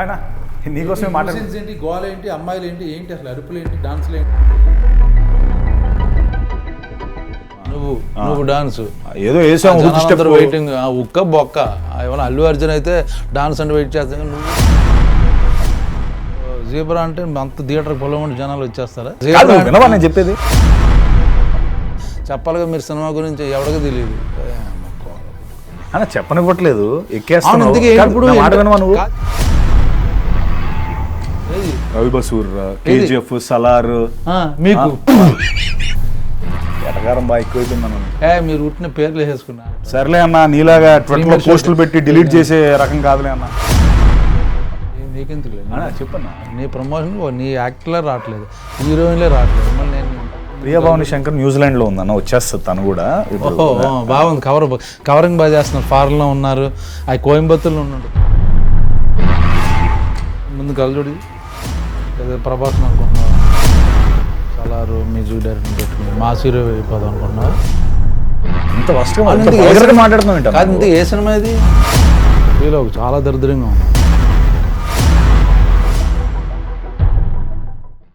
ఆయన నీకోసమే మాట్లాడు. Musicians ఏంటి గోల ఏంటి అమ్మాయిలు ఏంటి ఏంటి అసలు అరుపులు ఏంటి డాన్సులు ఏంటి నువ్వు నువ్వు డాన్స్. ఏదో వేసాము. వెయిటింగ్ ఉక్క బొక్క. ఏమైనా అల్లు అర్జున్ అయితే డాన్స్ అంటే వెయిట్ చేస్తాను నువ్వు జీబ్రా అంటే అంత థియేటర్ పొలం ఉండి జనాలు వచ్చేస్తారా? కాదు జీబ్రా నేను చెప్పేది? చెప్పాలిగా మీరు సినిమా గురించి ఎవరికి తెలియదు. అన్న చెప్పనివ్వట్లేదు. అవును, రవి బసూర్ కేజీఎఫ్ సలార్. ఆ, మీకు? ఎటగారం బాగా ఎక్కువైపోయింది మనం. ఏ మీరు ఉట్టిన పేర్లు వేసుకున్నా సర్లే అన్న నీలాగా ట్విట్టర్లో పోస్టులు పెట్టి డిలీట్ చేసే రకం కాదులే అన్న. నీకెందుకు చెప్పన్న. నీ ప్రమోషన్ నీ యాక్టర్లే రావట్లేదు. హీరోయిన్లే రావట్లేదు. మళ్ళీ నేను ప్రియభావని శంకర్ న్యూజిలాండ్లో ఉందన్న వచ్చేస్తుంది తను కూడా బాగుంది. కవర్ కవరింగ్ బాగా చేస్తున్నారు. ఫారెన్లో ఉన్నారు. అవి కోయంబత్తూర్లో ఉన్నాడు. ముందు కలజోడి ప్రభాస్ అనుకుంటున్నావు? సలారు మ్యూజిక్ డైరెక్టర్ పెట్టుకుని మా హీరో అయిపోదాం అనుకుంటున్నావు? ఇంత ఏ మాట్లాడుతున్నావు కాదు? ఇంత ఏ సినిమా ఇది? వీలో చాలా దరిద్రంగా ఉంది.